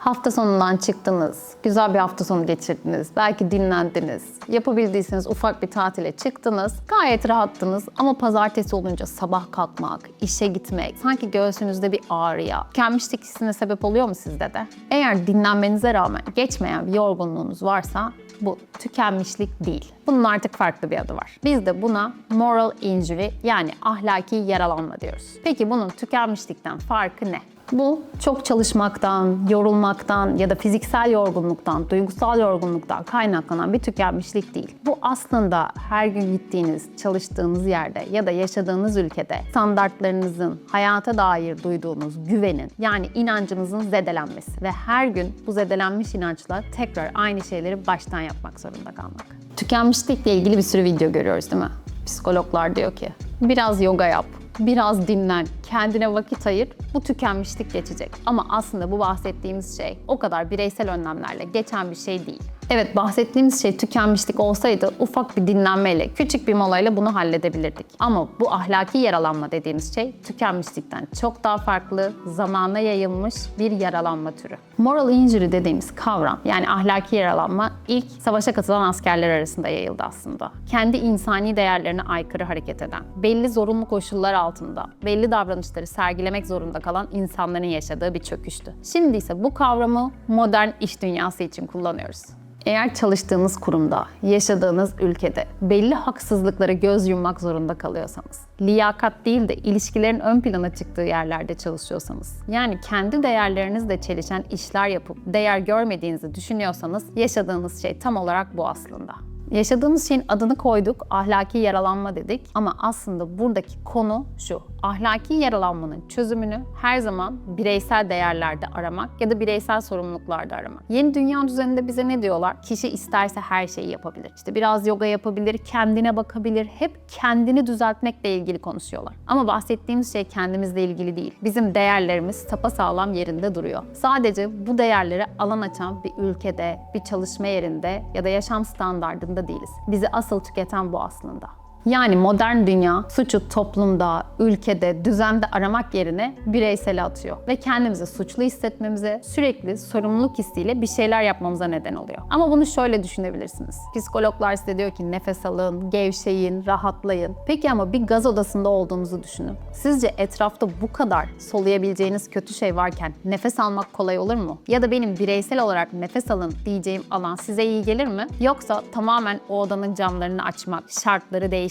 Hafta sonundan çıktınız, güzel bir hafta sonu geçirdiniz, belki dinlendiniz, yapabildiyseniz ufak bir tatile çıktınız, gayet rahattınız ama pazartesi olunca sabah kalkmak, işe gitmek, sanki göğsünüzde bir ağrıya, tükenmişlik hissine sebep oluyor mu sizde de? Eğer dinlenmenize rağmen geçmeyen bir yorgunluğunuz varsa bu tükenmişlik değil. Bunun artık farklı bir adı var. Biz de buna moral injury yani ahlaki yaralanma diyoruz. Peki bunun tükenmişlikten farkı ne? Bu çok çalışmaktan, yorulmaktan ya da fiziksel yorgunluktan, duygusal yorgunluktan kaynaklanan bir tükenmişlik değil. Bu aslında her gün gittiğiniz, çalıştığınız yerde ya da yaşadığınız ülkede standartlarınızın, hayata dair duyduğunuz güvenin yani inancınızın zedelenmesi ve her gün bu zedelenmiş inançla tekrar aynı şeyleri baştan yapmak zorunda kalmak. Tükenmişlikle ilgili bir sürü video görüyoruz değil mi? Psikologlar diyor ki biraz yoga yap, biraz dinlen, kendine vakit ayır, bu tükenmişlik geçecek. Ama aslında bu bahsettiğimiz şey o kadar bireysel önlemlerle geçen bir şey değil. Evet bahsettiğimiz şey tükenmişlik olsaydı ufak bir dinlenmeyle, küçük bir molayla bunu halledebilirdik. Ama bu ahlaki yaralanma dediğimiz şey tükenmişlikten çok daha farklı, zamana yayılmış bir yaralanma türü. Moral injury dediğimiz kavram yani ahlaki yaralanma ilk savaşa katılan askerler arasında yayıldı aslında. Kendi insani değerlerine aykırı hareket eden, belli zorunlu koşullar altında, belli davranışları sergilemek zorunda kalan insanların yaşadığı bir çöküştü. Şimdi ise bu kavramı modern iş dünyası için kullanıyoruz. Eğer çalıştığınız kurumda, yaşadığınız ülkede belli haksızlıklara göz yummak zorunda kalıyorsanız, liyakat değil de ilişkilerin ön plana çıktığı yerlerde çalışıyorsanız, yani kendi değerlerinizle çelişen işler yapıp değer görmediğinizi düşünüyorsanız yaşadığınız şey tam olarak bu aslında. Yaşadığımız şeyin adını koyduk, ahlaki yaralanma dedik ama aslında buradaki konu şu. Ahlaki yaralanmanın çözümünü her zaman bireysel değerlerde aramak ya da bireysel sorumluluklarda aramak. Yeni dünya düzeninde bize ne diyorlar? Kişi isterse her şeyi yapabilir. İşte biraz yoga yapabilir, kendine bakabilir. Hep kendini düzeltmekle ilgili konuşuyorlar. Ama bahsettiğimiz şey kendimizle ilgili değil. Bizim değerlerimiz sapasağlam yerinde duruyor. Sadece bu değerlere alan açan bir ülkede, bir çalışma yerinde ya da yaşam standardında değiliz. Bizi asıl tüketen bu aslında. Yani modern dünya suçu toplumda, ülkede, düzende aramak yerine bireysel atıyor. Ve kendimizi suçlu hissetmemize, sürekli sorumluluk hissiyle bir şeyler yapmamıza neden oluyor. Ama bunu şöyle düşünebilirsiniz. Psikologlar size diyor ki nefes alın, gevşeyin, rahatlayın. Peki ama bir gaz odasında olduğunuzu düşünün. Sizce etrafta bu kadar soluyabileceğiniz kötü şey varken nefes almak kolay olur mu? Ya da benim bireysel olarak nefes alın diyeceğim alan size iyi gelir mi? Yoksa tamamen o odanın camlarını açmak, şartları değiştirmek,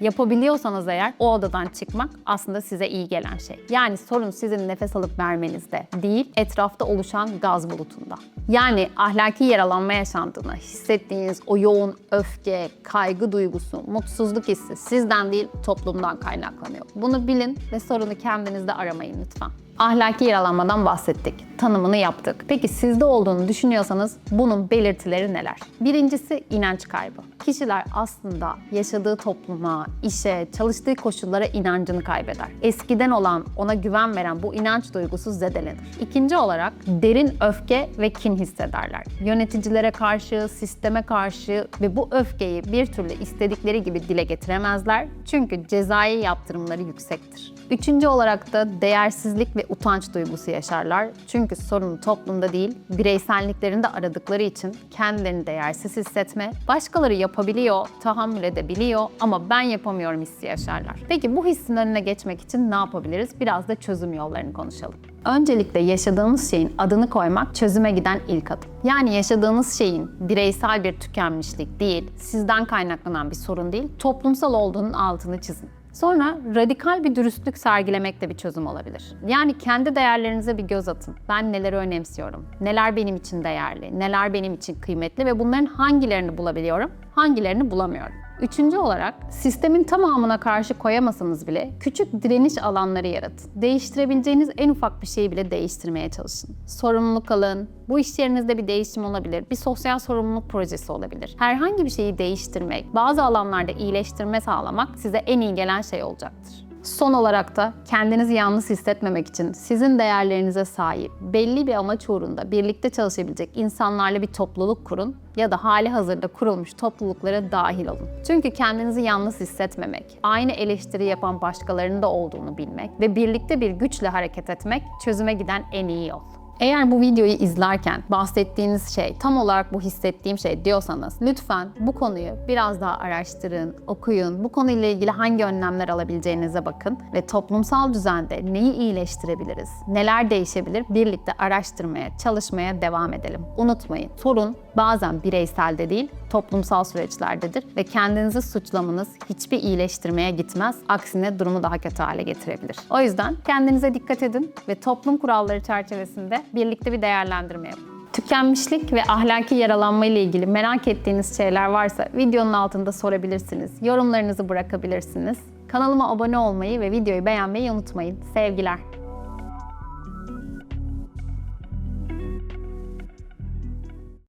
yapabiliyorsanız eğer o odadan çıkmak aslında size iyi gelen şey. Yani sorun sizin nefes alıp vermenizde değil, etrafta oluşan gaz bulutunda. Yani ahlaki yaralanma yaşandığını hissettiğiniz o yoğun öfke, kaygı duygusu, mutsuzluk hissi sizden değil toplumdan kaynaklanıyor. Bunu bilin ve sorunu kendinizde aramayın lütfen. Ahlaki yaralanmadan bahsettik. Tanımını yaptık. Peki sizde olduğunu düşünüyorsanız bunun belirtileri neler? Birincisi inanç kaybı. Kişiler aslında yaşadığı topluma, işe, çalıştığı koşullara inancını kaybeder. Eskiden olan, ona güven veren bu inanç duygusu zedelenir. İkinci olarak derin öfke ve kin hissederler. Yöneticilere karşı, sisteme karşı ve bu öfkeyi bir türlü istedikleri gibi dile getiremezler. Çünkü cezai yaptırımları yüksektir. Üçüncü olarak da değersizlik ve utanç duygusu yaşarlar. Çünkü sorunu toplumda değil, bireyselliklerinde aradıkları için kendilerini değersiz hissetme, başkaları yapabiliyor, tahammül edebiliyor ama ben yapamıyorum hissi yaşarlar. Peki bu hissin önüne geçmek için ne yapabiliriz? Biraz da çözüm yollarını konuşalım. Öncelikle yaşadığımız şeyin adını koymak çözüme giden ilk adım. Yani yaşadığınız şeyin bireysel bir tükenmişlik değil, sizden kaynaklanan bir sorun değil, toplumsal olduğunun altını çizin. Sonra radikal bir dürüstlük sergilemek de bir çözüm olabilir. Yani kendi değerlerinize bir göz atın. Ben neleri önemsiyorum? Neler benim için değerli? Neler benim için kıymetli ve bunların hangilerini bulabiliyorum? Hangilerini bulamıyorum? Üçüncü olarak sistemin tamamına karşı koyamasanız bile küçük direniş alanları yaratın. Değiştirebileceğiniz en ufak bir şeyi bile değiştirmeye çalışın. Sorumluluk alın. Bu iş yerinizde bir değişim olabilir. Bir sosyal sorumluluk projesi olabilir. Herhangi bir şeyi değiştirmek, bazı alanlarda iyileştirme sağlamak size en iyi gelen şey olacaktır. Son olarak da kendinizi yalnız hissetmemek için sizin değerlerinize sahip, belli bir amaç uğrunda birlikte çalışabilecek insanlarla bir topluluk kurun ya da hali hazırda kurulmuş topluluklara dahil olun. Çünkü kendinizi yalnız hissetmemek, aynı eleştiri yapan başkalarının da olduğunu bilmek ve birlikte bir güçle hareket etmek çözüme giden en iyi yol. Eğer bu videoyu izlerken bahsettiğiniz şey tam olarak bu hissettiğim şey diyorsanız lütfen bu konuyu biraz daha araştırın, okuyun. Bu konuyla ilgili hangi önlemler alabileceğinize bakın ve toplumsal düzende neyi iyileştirebiliriz, neler değişebilir birlikte araştırmaya, çalışmaya devam edelim. Unutmayın sorun bazen bireysel de değil, toplumsal süreçlerdedir ve kendinizi suçlamanız hiçbir iyileştirmeye gitmez. Aksine durumu daha kötü hale getirebilir. O yüzden kendinize dikkat edin ve toplum kuralları çerçevesinde birlikte bir değerlendirme yapın. Tükenmişlik ve ahlaki yaralanma ile ilgili merak ettiğiniz şeyler varsa videonun altında sorabilirsiniz. Yorumlarınızı bırakabilirsiniz. Kanalıma abone olmayı ve videoyu beğenmeyi unutmayın. Sevgiler.